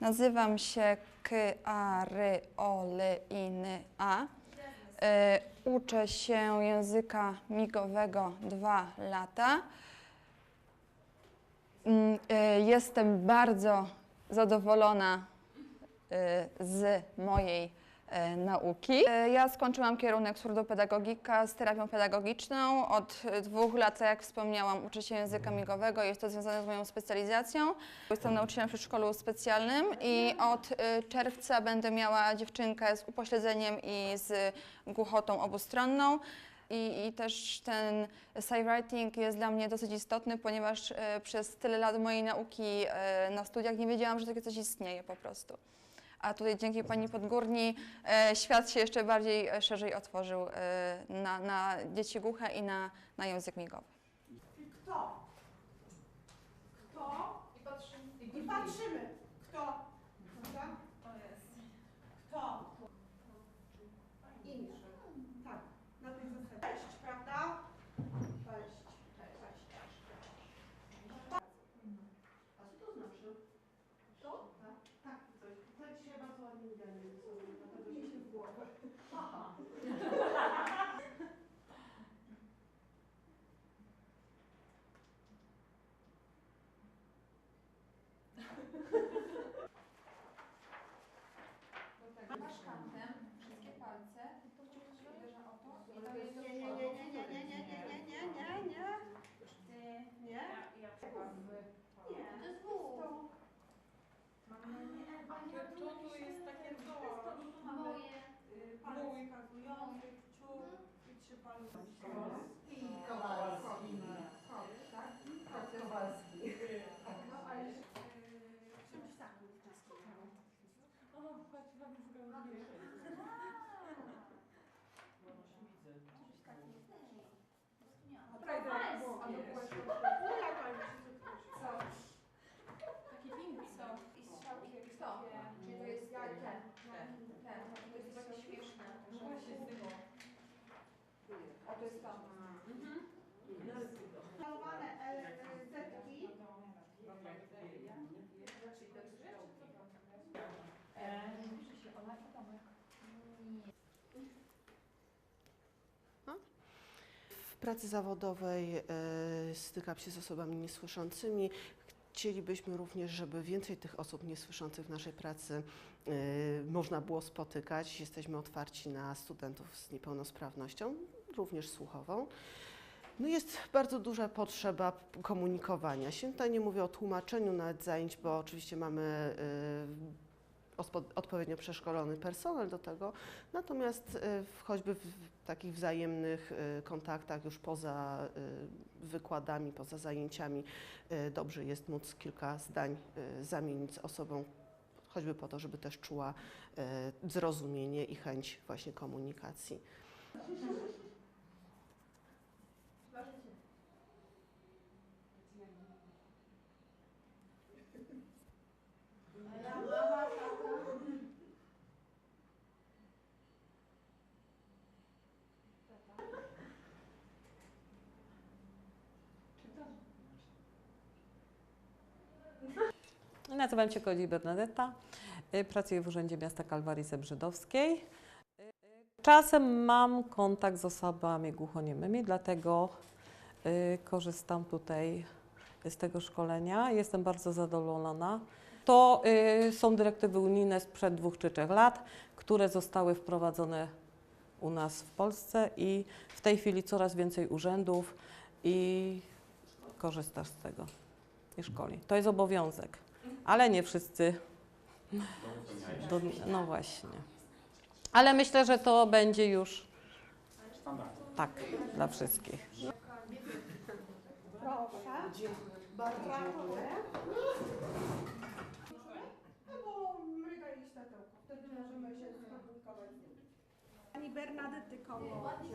Nazywam się Kyaryoliny A. Y, uczę się języka migowego dwa lata. Mm, y, jestem bardzo zadowolona y, z mojej nauki. E, Ja skończyłam kierunek surdopedagogika z terapią pedagogiczną. Od e, dwóch lat, jak wspomniałam, uczę się języka migowego. Jest to związane z moją specjalizacją. Jestem nauczycielem w przedszkolu specjalnym i od e, czerwca będę miała dziewczynkę z upośledzeniem i z głuchotą obustronną. I, I też ten sight jest dla mnie dosyć istotny, ponieważ e, przez tyle lat mojej nauki e, na studiach nie wiedziałam, że takie coś istnieje po prostu. A tutaj dzięki pani Podgórni e, świat się jeszcze bardziej e, szerzej otworzył e, na, na dzieci głuche i na, na język migowy. Kto? Uh-huh. Czur mhm. i Trzypalny. I Kowalski. Pracy zawodowej e, stykam się z osobami niesłyszącymi. Chcielibyśmy również, żeby więcej tych osób niesłyszących w naszej pracy e, można było spotykać. Jesteśmy otwarci na studentów z niepełnosprawnością, również słuchową. No jest bardzo duża potrzeba komunikowania się. Tutaj nie mówię o tłumaczeniu nawet zajęć, bo oczywiście mamy e, odpowiednio przeszkolony personel do tego, natomiast w- choćby w takich wzajemnych e, kontaktach już poza e, wykładami, poza zajęciami dobrze jest móc kilka zdań zamienić z osobą, choćby po to, żeby też czuła zrozumienie i chęć właśnie komunikacji. Nazywam się Kodzi Bernadetta, y, pracuję w Urzędzie Miasta Kalwarii Zebrzydowskiej. Y, Czasem mam kontakt z osobami głuchoniemymi, dlatego y, korzystam tutaj z tego szkolenia. Jestem bardzo zadowolona. To są dyrektywy unijne sprzed dwóch czy trzech lat, które zostały wprowadzone u nas w Polsce i w tej chwili coraz więcej urzędów i korzystasz z tego i szkoli. To jest obowiązek, ale nie wszyscy. Do, no właśnie. Ale myślę, że to będzie już tak dla wszystkich. Bardzo światełko. Wtedy możemy się skomunikować. Pani Bernadety Kołodziej.